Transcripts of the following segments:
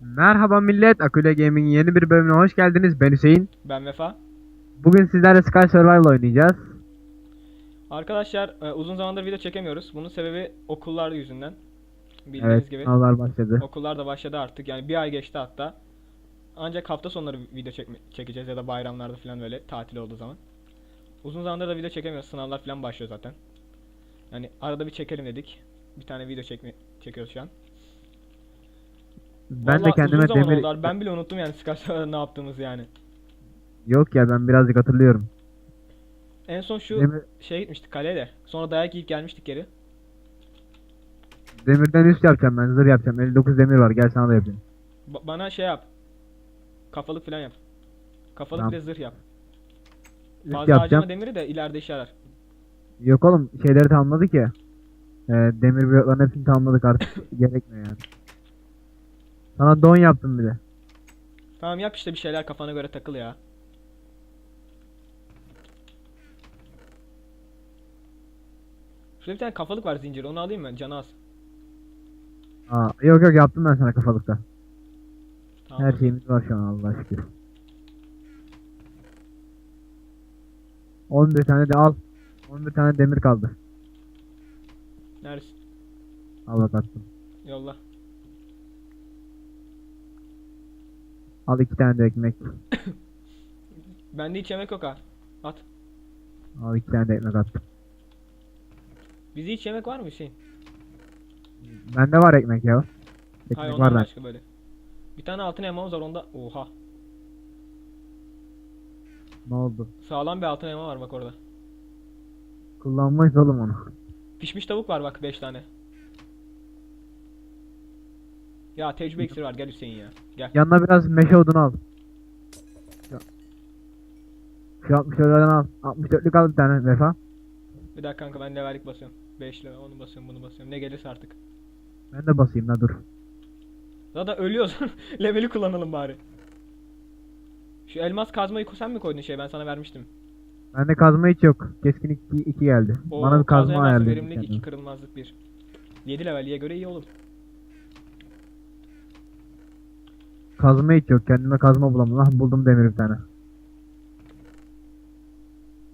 Merhaba millet, Akule Gaming'in yeni bir bölümüne hoş geldiniz. Ben Hüseyin. Ben Vefa. Bugün sizlerle Sky Survival oynayacağız. Arkadaşlar e, uzun zamandır video çekemiyoruz. Bunun sebebi okullar yüzünden. Bildiğiniz Evet, gibi. sınavlar başladı. Okullar da başladı artık. Yani bir ay geçti hatta. Ancak hafta sonları video çekme, çekeceğiz ya da bayramlarda falan böyle tatil olduğu zaman. Uzun zamandır da video çekemiyoruz. Sınavlar falan başlıyor zaten. Yani arada bir çekelim dedik. Bir tane video çekme çekiyoruz şu an. Ben de Vallahi kendime zaman demir... oldu abi. Ben bile unuttum yani Skype'da ne yaptığımızı yani. Yok ya ben birazcık hatırlıyorum. En son şu Demir... şeye gitmiştik kaleye de. Sonra dayak yiyip gelmiştik geri. Demirden üst yapacağım ben, zırh yapacağım. 59 demir var, gel sana da yapayım. Ba- bana şey yap. Kafalık falan yap. Kafalık Tamam. bir de zırh yap. Üst Fazla yapacağım. harcama demiri de ileride işe yarar. Yok oğlum, şeyleri tamamladık ya. Ee, demir blokların hepsini tamamladık artık. Gerekmiyor yani. Sana don yaptım bir de. Tamam yap işte bir şeyler kafana göre takıl ya. Şurada bir tane kafalık var zincir onu alayım mı? Canı az. Aa, yok yok yaptım ben sana kafalıkta. Tamam. Her şeyimiz var şu an Allah şükür. 11 tane de al. 11 tane demir kaldı. Neredesin? Al bak attım. Yolla. Al iki tane de ekmek. Bende hiç yemek yok ha. At. Al iki tane de ekmek attım. Bizde hiç yemek var mı Hüseyin? Bende var ekmek ya. Ekmek Hayır var ondan başka böyle. Bir tane altın elmamız var onda. Oha. Ne oldu? Sağlam bir altın elma var bak orada. Kullanmayız oğlum onu. Pişmiş tavuk var bak 5 tane. Ya tecrübe iksiri var gel Hüseyin ya. Gel. Yanına biraz meşe odunu al. Ya. Şu 64'lerden al. 64'lük al bir tane vefa. Bir dakika kanka ben levellik basıyorum. 5 level onu basıyorum bunu basıyorum. Ne gelirse artık. Ben de basayım la dur. Zaten ölüyoruz. Leveli kullanalım bari. Şu elmas kazmayı sen mi koydun şey ben sana vermiştim. Bende kazma hiç yok. Keskin 2, 2 geldi. O Bana bir kazma ayarlayın. Verimlilik 2 kendine. kırılmazlık 1. 7 leveliye göre iyi oğlum. Kazma hiç yok. Kendime kazma bulamadım. Ah buldum demir bir tane.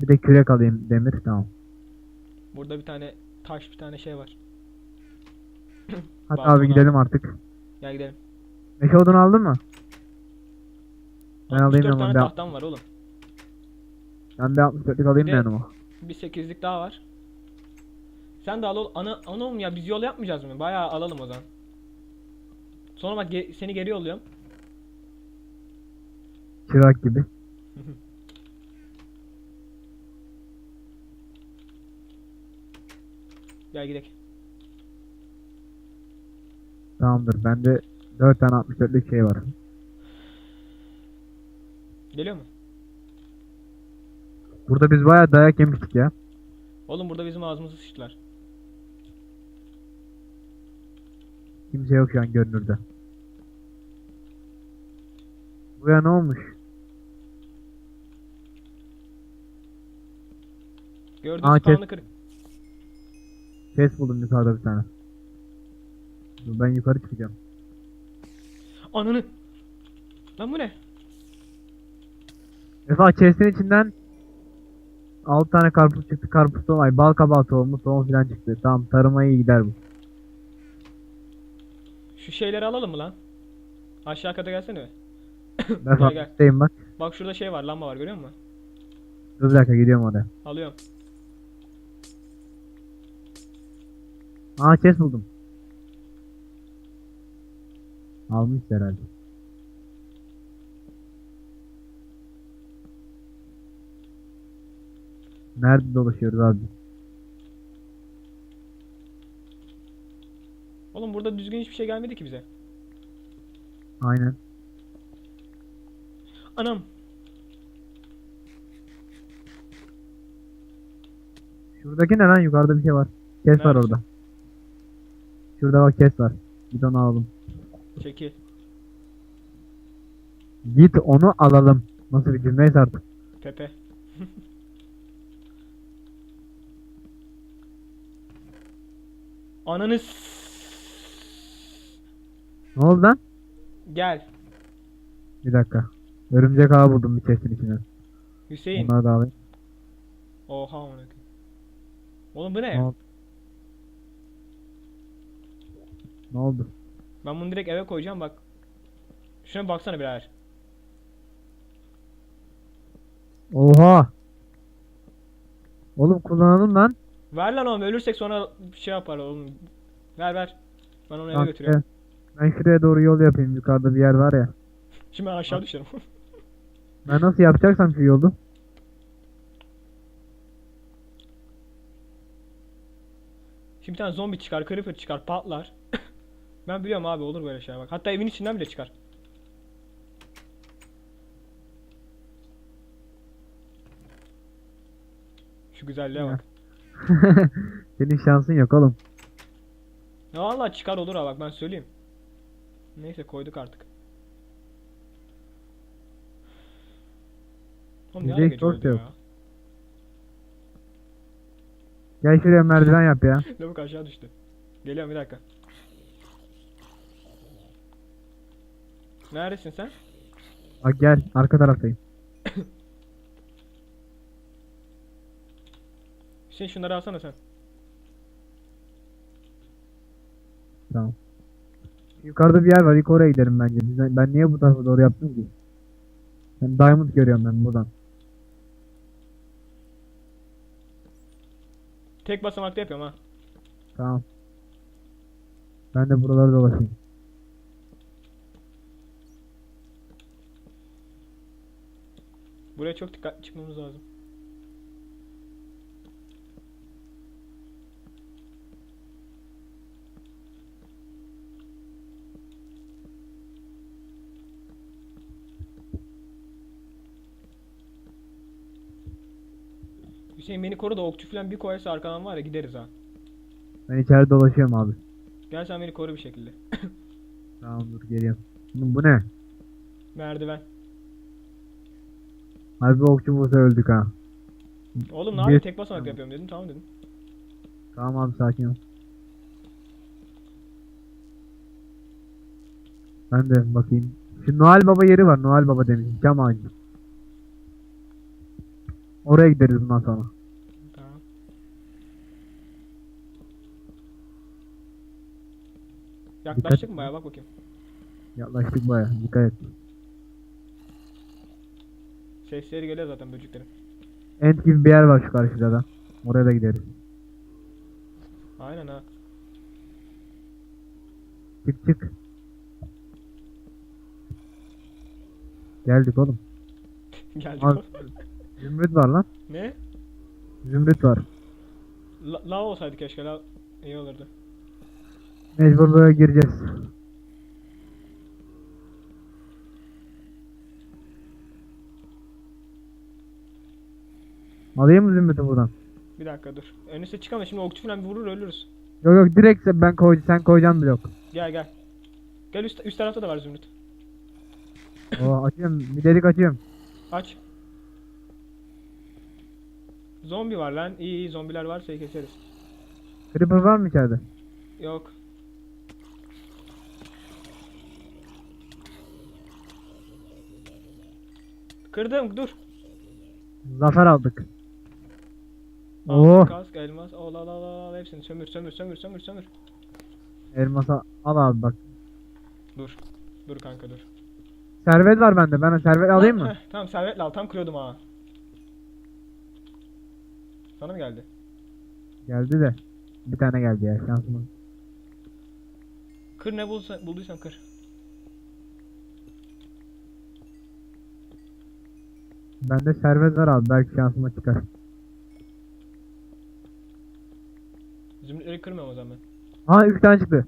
Bir de kürek alayım demir. Tamam. Burada bir tane taş bir tane şey var. Hadi abi gidelim artık. Gel gidelim. Meşe odunu aldın mı? Ben alayım 64 yanıma. tane Ben, tahtam var oğlum. ben bir 64'lük alayım mı yanıma? Bir 8'lik daha var. Sen de al ol. Ana, ana oğlum ya biz yol yapmayacağız mı? Bayağı alalım o zaman. Sonra bak ge- seni geri yolluyorum. Çırak gibi. Gel gidelim. Tamamdır. Bende 4 tane 64'lük şey var. Geliyor mu? Burada biz bayağı dayak yemiştik ya. Oğlum burada bizim ağzımızı sıçtılar. Kimse yok şu an görünürde. Buraya ne olmuş? Gördüğün Aa, spawn'ı kır. Chest buldum yukarıda bir tane. Dur ben yukarı çıkacağım. Ananı. Lan bu ne? Vefa chest'in içinden 6 tane karpuz çıktı. Karpuz tohum, ay bal kabağı tohumu, tohum filan çıktı. Tamam tarıma iyi gider bu. Şu şeyleri alalım mı lan? Aşağı kata gelsene. be. Vefa gel. üstteyim bak. Bak şurada şey var lamba var görüyor musun? Dur bir dakika gidiyorum oraya. Alıyorum. Aa chest buldum. Almış herhalde. Nerede dolaşıyoruz abi? Oğlum burada düzgün hiçbir şey gelmedi ki bize. Aynen. Anam. Şuradaki ne lan? Yukarıda bir şey var. Kes var orada. Şurada kes var. Git onu alalım. Çekil. Git onu alalım. Nasıl bir cümleyse artık. Tepe. Ananı Ne oldu lan? Gel. Bir dakika. Örümcek ağı buldum bir chest'in içine. Hüseyin. Onları da alayım. Oha amına koyayım. Oğlum bu ne? Ne oldu? Ne oldu? Ben bunu direkt eve koyacağım bak. Şuna baksana birader. Oha! Oğlum kullanalım lan. Ver lan oğlum ölürsek sonra bir şey yapar oğlum. Ver ver. Ben onu eve Bak, götürüyorum. e, Ben şuraya doğru yol yapayım. Yukarıda bir yer var ya. Şimdi ben aşağı düşerim. Ben nasıl yapacaksam şu yolu. Şimdi bir tane zombi çıkar, creeper çıkar, patlar. ben biliyorum abi olur böyle şeyler bak. Hatta evin içinden bile çıkar. Şu güzelliğe bak. Senin şansın yok oğlum. Ya vallahi çıkar olur ha bak ben söyleyeyim. Neyse koyduk artık. Oğlum ne ara Direkt gece oldu yok. ya? Gel şuraya merdiven yap ya. Lavuk aşağı düştü. Geliyorum bir dakika. Neredesin sen? Bak gel arka taraftayım. Hüseyin şunları alsana sen. Tamam. Yukarıda bir yer var. İlk oraya gidelim bence. Biz- Ben niye bu tarafa doğru yaptım ki? Ben diamond görüyorum ben buradan. Tek basamakta yapıyorum ha. Tamam. Ben de buraları dolaşayım. Buraya çok dikkatli çıkmamız lazım. Hüseyin beni koru da okçu falan bir koyarsa arkadan var ya gideriz ha. Ben içeride dolaşıyorum abi. Gel sen beni koru bir şekilde. Tamam dur geliyorum. Bu ne? Merdiven. Harbi okçu bulsa öldük ha. Oğlum ne Bir- yapayım tek basamak yapıyorum dedim tamam dedim. Tamam abi sakin ol. Ben de bakayım. Şu Noel Baba yeri var. Noel Baba demiş. Cam ağacı. Oraya gideriz bundan sonra. Tamam. Yaklaştık mı baya bak bakayım. Yaklaştık baya. Dikkat et. Sesleri geliyor zaten böceklerin. End gibi bir yer var şu karşıda da. Oraya da gideriz. Aynen ha. Çık çık. Geldik oğlum. Geldik. Abi, Zümrüt var lan. ne? Zümrüt var. La lav olsaydı keşke lav iyi olurdu. Mecbur böyle gireceğiz. Alayım mı zümrütü buradan? Bir dakika dur. Üstte çıkamayız şimdi okçu falan bir vurur ölürüz. Yok yok direkt ben koy sen koyacaksın blok. Gel gel. Gel üst, üst tarafta da var zümrüt. Oo açıyorum bir delik açıyorum. Aç. Zombi var lan. İyi iyi zombiler varsa iyi keseriz. Creeper var mı içeride? Yok. Kırdım dur. Zafer aldık. Oo kask, elmas, al al al al hepsini sömür sömür sömür sömür sömür. elmasa al abi bak. Dur. Dur kanka dur. Servet var bende ben servet alayım mı? Heh, tamam servetle al tam kırıyordum ha. Sana mı geldi? Geldi de. Bir tane geldi ya şansıma. Kır ne bulsa, bulduysan kır. Bende servet var abi belki şansıma çıkar. Kırmıyorum o zaman. Ha 3 tane çıktı.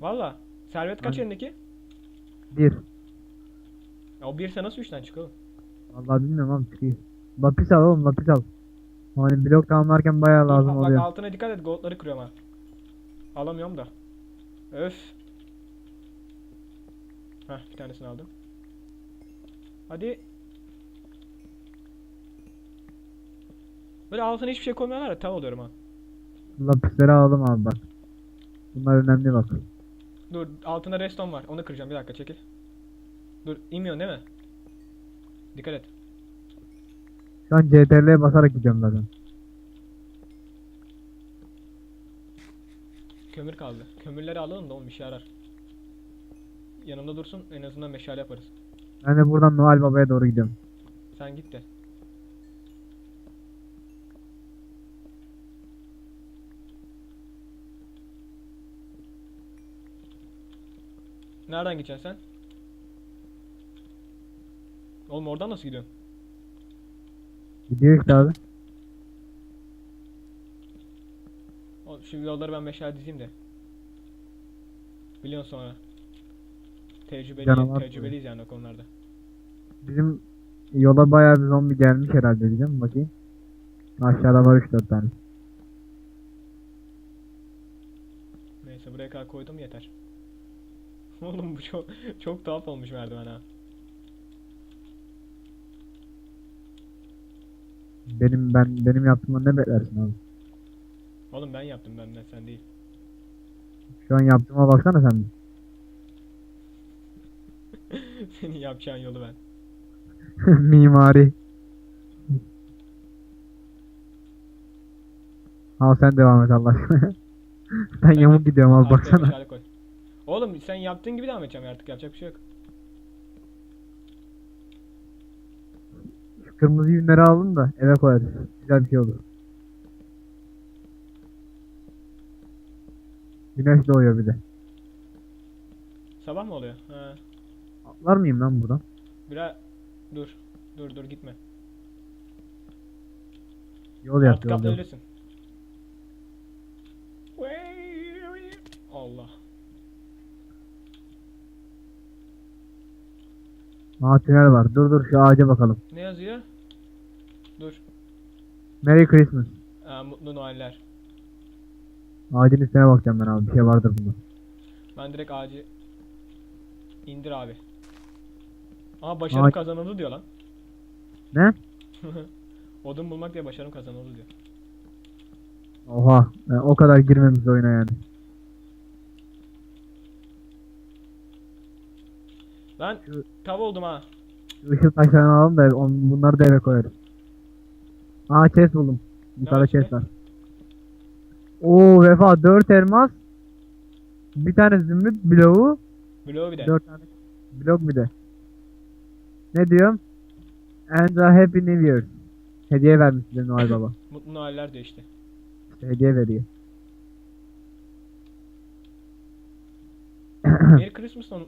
Valla. Servet kaç elindeki? 1. Ya o birse nasıl üçten çıkıyor? Vallahi bilmiyorum abi çıkıyor. Lapis al oğlum lapis al. Hani blok tamamlarken bayağı lazım bak oluyor. altına dikkat et goldları kırıyorum ha. Alamıyorum da. Öf. Heh bir tanesini aldım. Hadi. Böyle altına hiçbir şey koymuyorlar ya tav oluyorum ha. Lapisleri alalım abi bak. Bunlar önemli bak. Dur altında reston var onu kıracağım bir dakika çekil. Dur inmiyorsun değil mi? Dikkat et. Şu an CTRL'ye basarak gidiyorum zaten. Kömür kaldı. Kömürleri alalım da oğlum işe yarar. Yanımda dursun en azından meşale yaparız. Ben de buradan Noel Baba'ya doğru gidiyorum. Sen git de. Nereden gideceksin sen? Oğlum oradan nasıl gidiyorsun? Gidiyor işte abi. Oğlum şu yolları ben meşale dizeyim de. Biliyorsun sonra. Tecrübeli, Canavar tecrübeliyiz yani o konularda. Bizim yola bayağı bir zombi gelmiş herhalde diyeceğim. Bakayım. Aşağıda var 3-4 tane. Neyse buraya kadar koydum yeter. Oğlum bu çok çok tuhaf olmuş merdiven ha. Benim ben benim yaptığımdan ne beklersin abi? Oğlum ben yaptım ben de sen değil. Şu an yaptığıma baksana sen. Senin yapacağın yolu ben. Mimari. Al sen devam et Allah aşkına. ben yamuk gidiyorum abi baksana. Sen yaptığın gibi devam edeceğim artık yapacak bir şey yok. Şu kırmızı yünleri alın da eve koyarız. Güzel bir şey olur. Güneş doğuyor bir de. Sabah mı oluyor? Ha. Atlar mıyım lan buradan? Biraz dur. Dur dur gitme. Yol yap yol yap. Allah. Aa tünel var. Dur dur şu ağaca bakalım. Ne yazıyor? Dur. Merry Christmas. Aa, mutlu Noeller. Ağacın üstüne bakacağım ben abi. Bir şey vardır bunda. Ben direkt ağacı indir abi. Aa başarım Ağaç- kazanıldı diyor lan. Ne? Odun bulmak diye başarım kazanıldı diyor. Oha. e, o kadar girmemiş oyuna yani. Lan tav oldum ha. Şu ışıl taşlarını alalım da on, bunları da eve koyarız. Aa chest buldum. Yukarıda var chest var. Oo vefa 4 elmas. Bir tane zümrüt bloğu. Bloğu bir de. 4 tane blok bir de. Ne diyorum? And a happy new year. Hediye vermiş bize Noel Baba. Mutlu Noeller diyor işte. İşte hediye veriyor. Merry Christmas on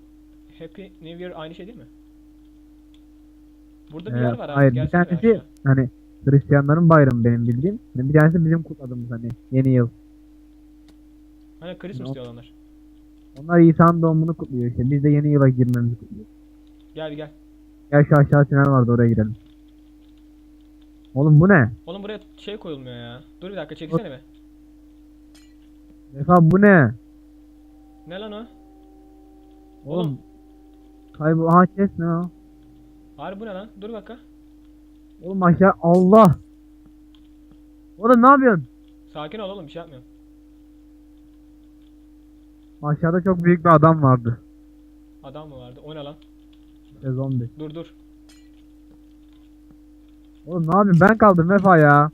Happy New Year aynı şey değil mi? Burada bir Ee, yer var abi. hayır bir gelsene tanesi aşağı. hani Hristiyanların bayramı benim bildiğim. Bir tanesi bizim kutladığımız hani yeni yıl. Hani Christmas Yok. diyor onlar. Onlar İsa'nın doğumunu kutluyor işte. Biz de yeni yıla girmemizi kutluyoruz. Gel gel. Gel şu aşağı tünel vardı oraya girelim. Oğlum bu ne? Oğlum buraya şey koyulmuyor ya. Dur bir dakika çekilsene be. Vefa bu ne? Ne lan o? Oğlum. Oğlum. Kaybol. Aha chest ne o? Harbi bu ne lan? Dur dakika. Oğlum aşağı. Allah. Oğlum ne yapıyorsun? Sakin ol oğlum bir şey yapmıyorum. Aşağıda çok büyük bir adam vardı. Adam mı vardı? O ne lan? İşte zombi. Dur dur. Oğlum ne yapayım ben kaldım Vefa ya.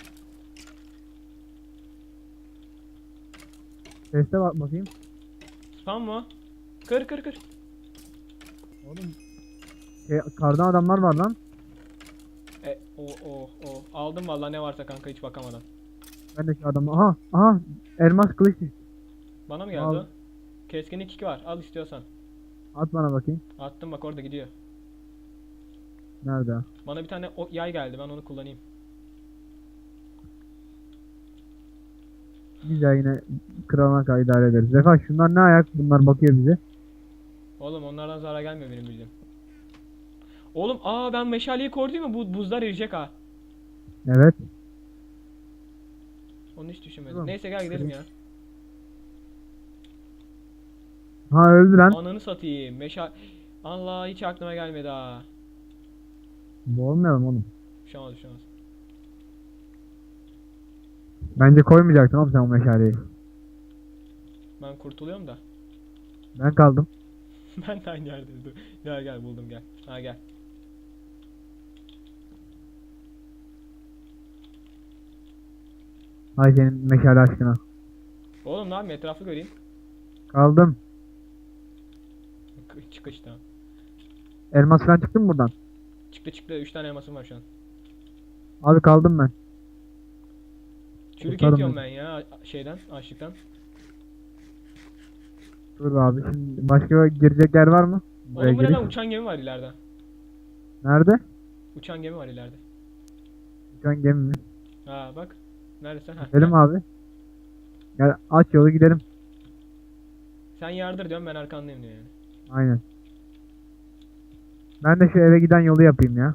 Seste bak bakayım. Spam mı? Kır kır kır. Oğlum. Şey, kardan adamlar var lan. E o o o. Aldım vallahi ne varsa kanka hiç bakamadan. Ben de şu adamı. Aha aha. Elmas kılıç. Bana mı geldi Al. o? Keskinlik 2 var. Al istiyorsan. At bana bakayım. Attım bak orada gidiyor. Nerede? Bana bir tane o yay geldi. Ben onu kullanayım. Güzel yine kralına kadar idare ederiz. Vefa şunlar ne ayak? Bunlar bakıyor bize. Oğlum onlardan zarar gelmiyor benim bildiğim. Oğlum aa ben meşaleyi koydum mu bu buzlar eriyecek ha. Evet. Onu hiç düşünmedim. Oğlum, Neyse gel gidelim ya. Ha öldü lan. Ananı satayım. Meşal... Allah hiç aklıma gelmedi ha. Boğulmayalım oğlum. Şey olmaz. Bence koymayacaktın oğlum sen o meşaleyi. Ben kurtuluyorum da. Ben kaldım. ben de aynı yerdeyim. Dur. Gel gel buldum gel. Ha gel. Hay senin meşale aşkına. Oğlum ne yapayım etrafı göreyim. Kaldım. K- Çıkış tamam. Elmas falan çıktı mı buradan? Çıktı çıktı 3 tane elmasım var şu an. Abi kaldım ben. Çürük yiyorum beni. ben ya şeyden açlıktan. Dur abi şimdi başka girecek yer var mı? Buraya Oğlum bu ne uçan gemi var ileride. Nerede? Uçan gemi var ileride. Uçan gemi mi? Ha bak. Neredesin? Ha. Gidelim abi. Gel aç yolu gidelim. Sen yardır diyorum ben arkandayım diyor yani. Aynen. Ben de şu eve giden yolu yapayım ya.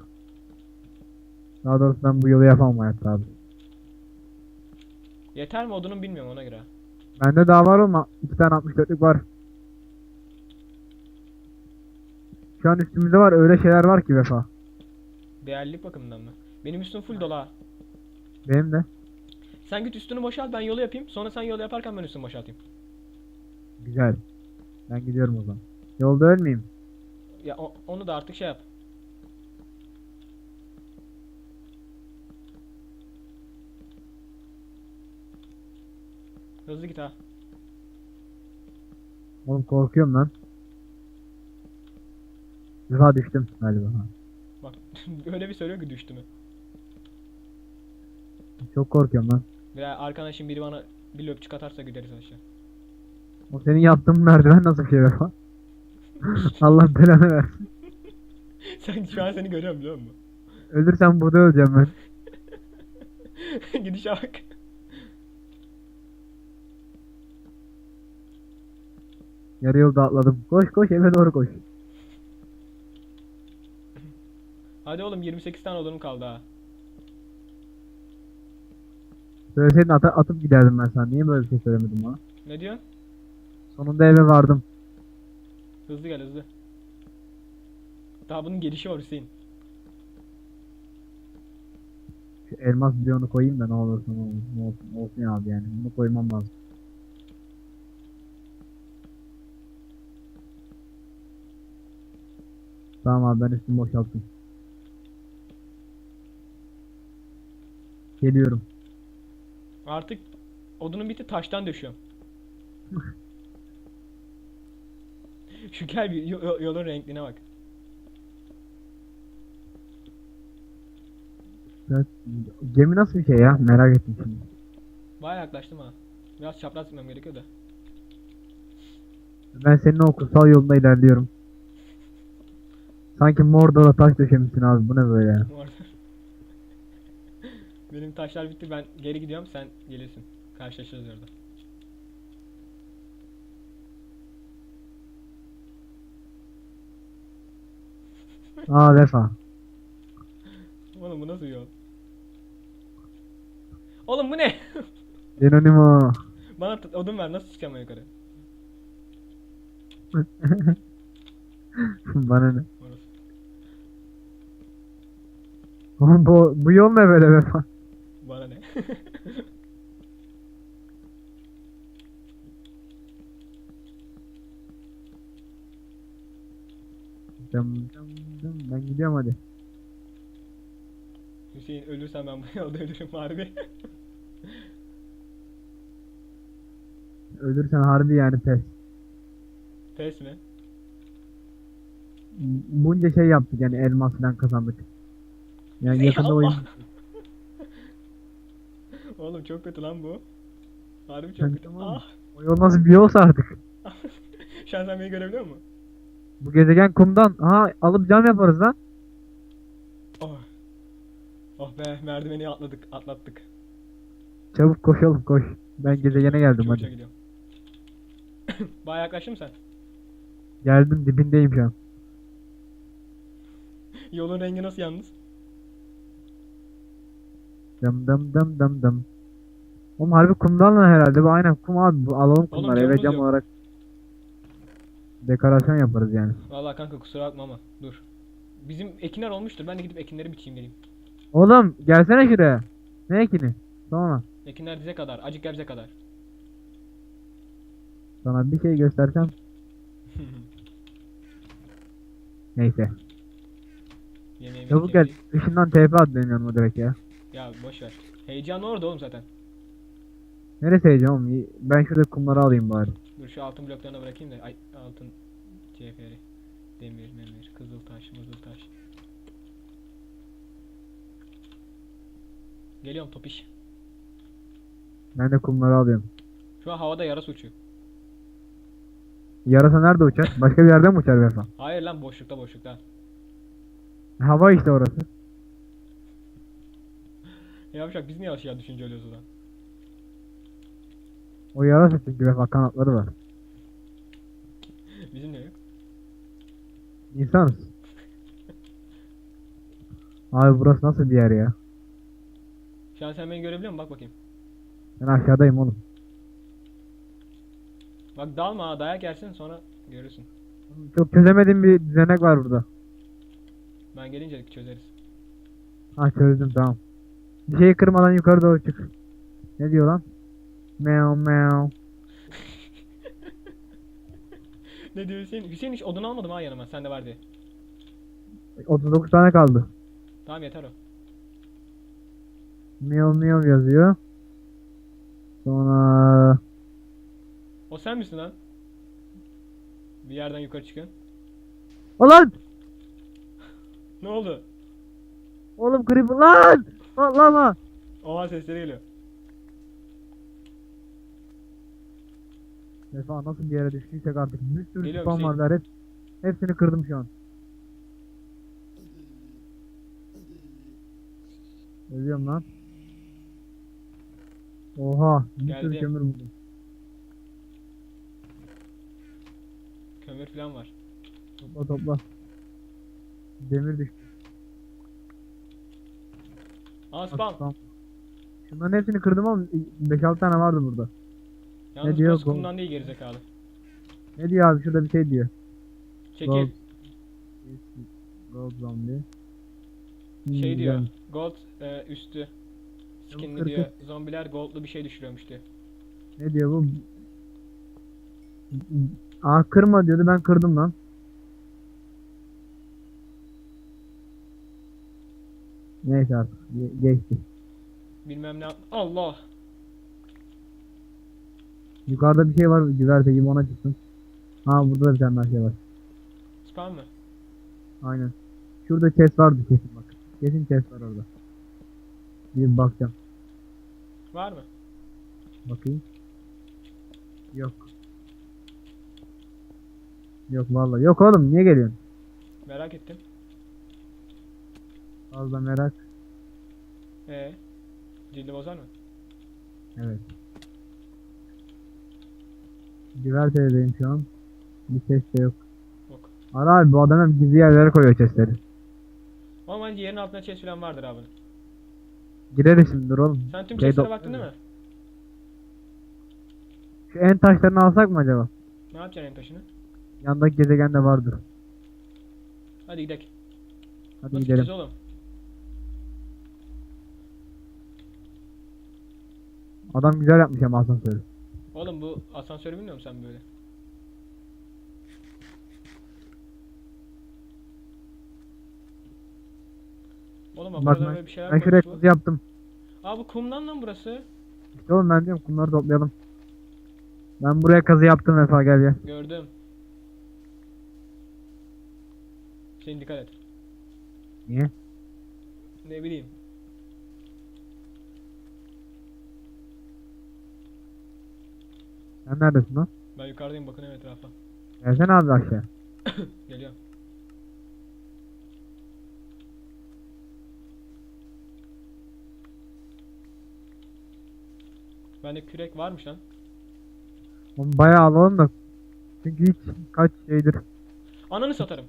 Daha doğrusu ben bu yolu yapamam hayatta abi. Yeter mi odunun bilmiyorum ona göre. Bende daha var ama iki tane 64'lük var. Şu an üstümüzde var öyle şeyler var ki vefa. Değerlilik bakımından mı? Benim üstüm full dolu ha. Benim de. Sen git üstünü boşalt ben yolu yapayım. Sonra sen yolu yaparken ben üstümü boşaltayım. Güzel. Ben gidiyorum o zaman. Yolda ölmeyeyim. Ya o- onu da artık şey yap. Hızlı git ha. Oğlum korkuyorum lan. Vefa düştüm galiba. Bak öyle bir söylüyor ki düştü mü. Çok korkuyorum lan. Veya arkadaşım biri bana bir löpçük atarsa gideriz aşağı. O senin yaptığın merdiven nasıl bir şey vefa? Allah belanı versin. sen şu an seni görüyorum biliyor musun? Ölürsem burada öleceğim ben. Gidişe bak. Yarı yolda atladım. Koş koş eve doğru koş. Hadi oğlum 28 tane odunum kaldı ha. Söyleseydin ata- atıp giderdim ben sana. Niye böyle bir şey söylemedin bana? Ne diyorsun? Sonunda eve vardım. Hızlı gel hızlı. Daha bunun gelişi var Hüseyin. Şu elmas bloğunu koyayım da ne olursa ne olsun, ne olsun, olsun ya abi yani. Bunu koymam lazım. Tamam abi ben üstümü boşalttım. Geliyorum. Artık odunun biti taştan döşüyorum. Şu gel bir yo- yo- yolun renkliğine bak. Evet. Gemi nasıl bir şey ya? Merak ettim şimdi. Baya yaklaştım ha. Biraz çapraz gitmem gerekiyor da. Ben senin o kutsal yolunda ilerliyorum. Sanki Mordor'a taş döşemişsin abi. Bu ne böyle ya? Benim taşlar bitti ben geri gidiyorum sen gelirsin. Karşılaşırız orada. Aa vefa. Oğlum bu nasıl yol? Oğlum bu ne? Geronimo. Bana odun ver nasıl çıkacağım yukarı? Bana ne? Orası. Oğlum bu, bu yol ne böyle vefa? Dım dım dım. Ben gidiyorum hadi. Hüseyin ölürsen ben bu yolda ölürüm harbi. Ölürsen harbi yani pes. Pes mi? Bunca şey yaptık yani elmas falan kazandık. Yani Ey yakında Allah! oyun Oğlum çok kötü lan bu. Harbi çok kötü. tamam. Ah! o yol nasıl bir yolsa artık. Şu an sen beni görebiliyor musun? Bu gezegen kumdan. Aha alıp cam yaparız lan. Oh. Oh be merdiveni atladık, atlattık. Çabuk koşalım koş. Ben gezegene geldim uça hadi. gidiyorum. Baya yaklaştın mı sen? Geldim dibindeyim şu an. Yolun rengi nasıl yalnız? Dım dım dım dım dım. Oğlum harbi kumdan lan herhalde. Bu aynen kum abi. Bu alalım kumları eve cam yok. olarak. Dekorasyon yaparız yani. Vallahi kanka kusura bakma ama dur. Bizim ekinler olmuştur. Ben de gidip ekinleri biçeyim geleyim. Oğlum gelsene şuraya. Ne ekini? Sonra. Ekinler dize kadar, acık gebze kadar. Sana bir şey göstersem. Neyse. Yemeğimi Çabuk gel. Işından TP at benim yanıma direkt ya. Ya boş ver. Heyecan orada oğlum zaten. Neresi heyecan oğlum? Ben şurada kumları alayım bari. Dur şu altın bloklarına bırakayım da ay altın cevheri, demir, memir, kızıl taş, mızıl taş. Geliyorum topiş. Ben de kumları alıyorum. Şu an havada yarasa uçuyor. Yarasa nerede uçar? Başka bir yerde mi uçar Vefa? Hayır lan boşlukta boşlukta. Hava işte orası. Yapacak biz niye aşağı düşünce ölüyoruz o zaman? O yarasa çünkü Vefa kanatları var. Bizim yok. İnsanız. Abi burası nasıl bir yer ya? Şu an sen beni görebiliyor musun? Bak bakayım. Ben aşağıdayım oğlum. Bak dalma ha dayak yersin sonra görürsün. Çok çözemediğim bir düzenek var burada. Ben gelince çözeriz. Ha çözdüm tamam. Bir şeyi kırmadan yukarı doğru çık. Ne diyor lan? Meow meow. ne diyor Hüseyin? Hüseyin hiç odun almadım ha yanıma sende var diye. 39 tane kaldı. Tamam yeter o. Meow meow yazıyor. Sonra O sen misin lan? Bir yerden yukarı çıkıyorsun. Ulan! Ne oldu? Oğlum creeper lan! Patlama! Oha sesleri geliyor. Vefa nasıl bir yere düştüysek artık bir sürü Geliyorum spam Hüseyin. varlar hep. Hepsini kırdım şu an. Ölüyorum lan. Oha bir sürü Geldim. kömür buldum. Kömür falan var. Topla topla. Demir düştü. Aa spam. Spam. Şunların hepsini kırdım ama 5-6 tane vardı burada. Yalnız diyor burası bu? kumdan değil gerizekalı. Ne diyor abi şurada bir şey diyor. Çekil. Gold. Gold zombie. Şey Hmm, diyor. güzel. Gold e, üstü. Skinli diyor. Zombiler goldlu bir şey düşürüyormuş diyor. Ne diyor bu? Aa kırma diyordu ben kırdım lan. Neyse artık ge- geçti. Bilmem ne. Allah. Yukarıda bir şey var güverte gibi ona çıksın. Ha burada da bir tane daha şey var. Spam mı? Aynen. Şurada chest vardı kesin bak. Kesin chest var orada. Bir bakacağım. Var mı? Bakayım. Yok. Yok vallahi. Yok oğlum niye geliyorsun? Merak ettim. Fazla merak. Ee, cildi bozar mı? Evet. Güvertedeyim şu an. Bir chest de yok. Yok. Ara abi bu adam hep gizli yerlere koyuyor chestleri. Ama bence yerin altında chest falan vardır abi. Gireriz şimdi dur oğlum. Sen tüm Şey chestlere baktın değil mi? Şu en taşlarını alsak mı acaba? Ne yapacaksın en taşını? Yandaki gezegende vardır. Hadi gidelim. Hadi Nasıl gidelim. oğlum? Adam güzel yapmış ama asansörü. Oğlum bu asansörü bilmiyor musun sen böyle? Oğlum bak, Bak burada ben, böyle bir şeyler ben şuraya yaptım. Aa bu kumdan lan burası. İşte oğlum ben diyorum kumları toplayalım. Ben buraya kazı yaptım Vefa gel gel. Gördüm. Senin dikkat et. Niye? Ne bileyim. Sen neredesin lan? Ben yukarıdayım bakın etrafa. Gelsene abi aşağı. Geliyorum. Bende kürek varmış lan. Oğlum bayağı alalım da. Çünkü hiç kaç şeydir. Ananı satarım.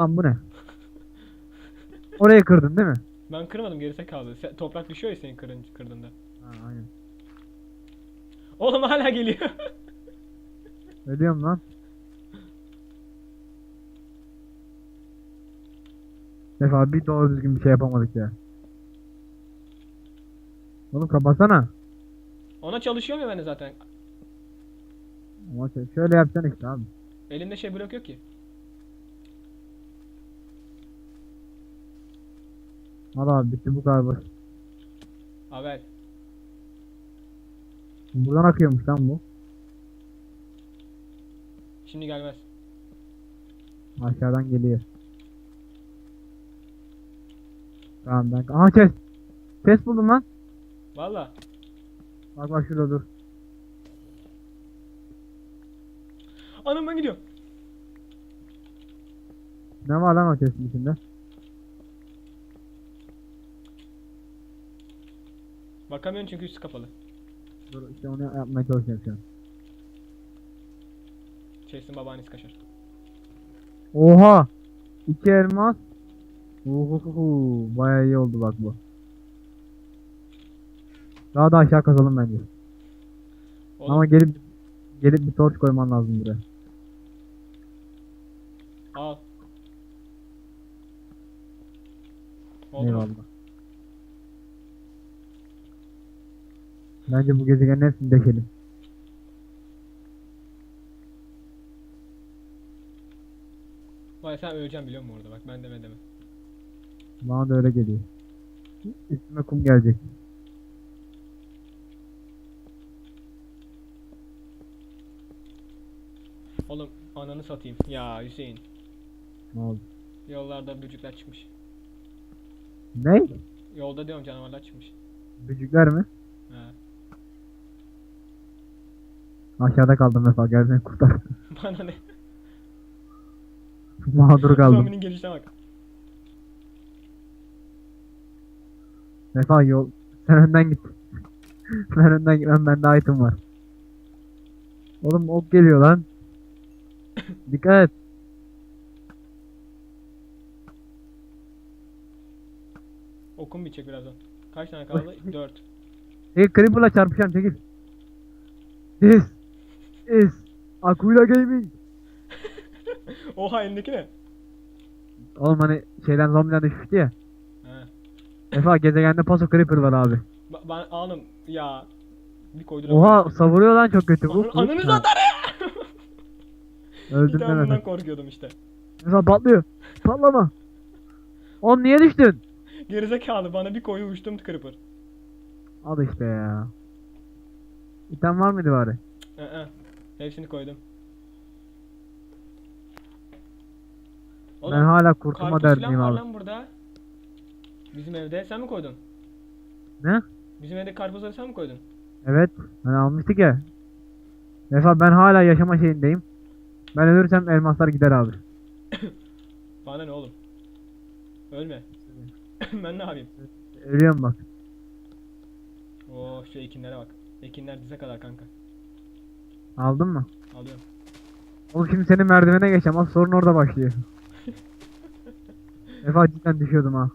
Lan bu ne? Orayı kırdın değil mi? Ben kırmadım gerizekalı. Se- toprak düşüyor ya senin kırın kırdığında. Ha aynen. Oğlum hala geliyor. Ölüyorum lan. Vefa bir doğru düzgün bir şey yapamadık ya. Oğlum kapatsana. Ona çalışıyorum ya ben de zaten. Ama şö- şöyle yapacaksın işte abi. Elimde şey blok yok ki. Al abi bitti bu kadar basit. Haber. Buradan akıyormuş lan bu. Şimdi gelmez. Aşağıdan geliyor. Tamam ben... Aha chest. Chest buldum lan. Valla. Bak bak şurada dur. Anam ben gidiyorum. Ne var lan o chestin içinde? Bakamıyorum çünkü üstü kapalı. Dur işte onu yapmaya çalışıyorum şu an. Chest'in babaannesi kaşar. Oha! İki elmas. Uhuhu. Bayağı iyi oldu bak bu. Daha da aşağı kazalım bence. Oğlum, Ama gelip gelip bir torç koyman lazım buraya. al. Oldu? Eyvallah. Bence bu gezegenin hepsini deşelim. Sen öleceksin biliyor musun orada bak ben deme deme. Bana da öyle geliyor. Üstüme kum gelecek. Oğlum ananı satayım. Ya Hüseyin. Ne oldu? Yollarda böcekler çıkmış. Ne? Yolda diyorum canavarlar çıkmış. Bücükler mi? He. Aşağıda kaldım mesela gel beni kurtar. Bana ne? Mağdur kaldım. Zombinin gelişine bak. Vefa yol. Sen önden git. Sen önden git. Ben bende item var. Oğlum ok geliyor lan. Dikkat et. Okum bitecek birazdan. Kaç tane kaldı? 4. Çekil Creeper'la çarpacağım çekil. This is Aquila Gaming. Oha elindeki ne? Oğlum hani şeyden zombiden düşmüştü ya. He. Vefa gezegende paso Creeper var abi. Ba- ben oğlum ya. Bir koydum. Oha savuruyor lan çok kötü bu. Ananı, ananı Ha, satar Öldüm Bir tane bundan demedim. korkuyordum işte. Vefa patlıyor. Patlama. Oğlum niye düştün? Gerizekalı bana bir koyu uçtum Creeper. Al işte ya. İtem var mıydı bari? Ee, hepsini koydum. Oğlum, ben hala kurtulma var abi. lan burada. Bizim evde sen mi koydun? Ne? Bizim evde karpuzları sen mi koydun? Evet. Hani almıştık ya. Vefa ben hala yaşama şeyindeyim. Ben ölürsem elmaslar gider abi. Bana ne oğlum? Ölme. ben ne yapayım? Ölüyorum bak. Oo şu ekinlere bak. Ekinler dize kadar kanka. Aldın mı? Alıyorum. Oğlum şimdi senin merdivene geçeceğim. Sorun orada başlıyor. Vefa cidden düşüyordum ha.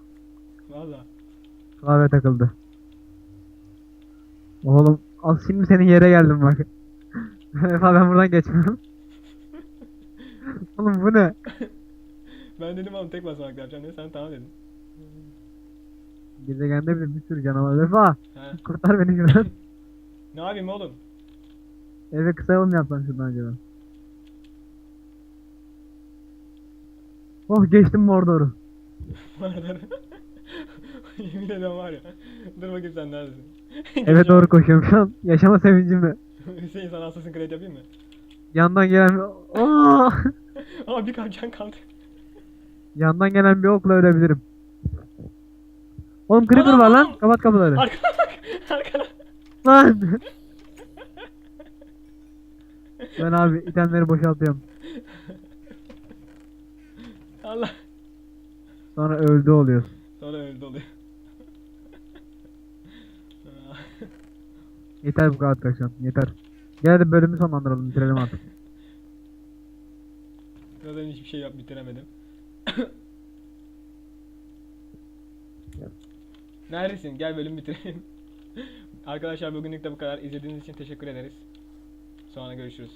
Valla. Klavye takıldı. Oğlum az şimdi senin yere geldim bak. Vefa ben buradan geçmem. Oğlum bu ne? Ben dedim oğlum tek basamakta yapacağım diye sen tamam dedin. Gezegende bir, bir sürü canavar. Vefa He. kurtar beni şuradan. Ne yapayım oğlum? Eve kısa yol mu yapsam şuradan acaba? Oh geçtim Mordor'u. Vardır. Yemin ederim var ya. Dur bakayım sen neredesin? Eve doğru koşuyorum şu an. Yaşama sevincimle. Hüseyin sana Assassin's Creed yapayım mı? Yandan gelen bir... Aa! Bir kalp can kaldı. Yandan gelen bir okla ölebilirim. Oğlum creeper Anam, var lan. anam. Kapat kapıları. Arkana bak. Arkana. Lan. ben abi itemleri boşaltıyorum. Sonra öldü oluyor. Sonra öldü oluyor. Yeter bu kadar atraksiyon. Yeter. Gel hadi bölümü sonlandıralım. Bitirelim artık. Zaten hiçbir şey yap bitiremedim. Neredesin? Gel bölüm bitirelim. Arkadaşlar bugünlük de bu kadar. İzlediğiniz için teşekkür ederiz. Sonra görüşürüz.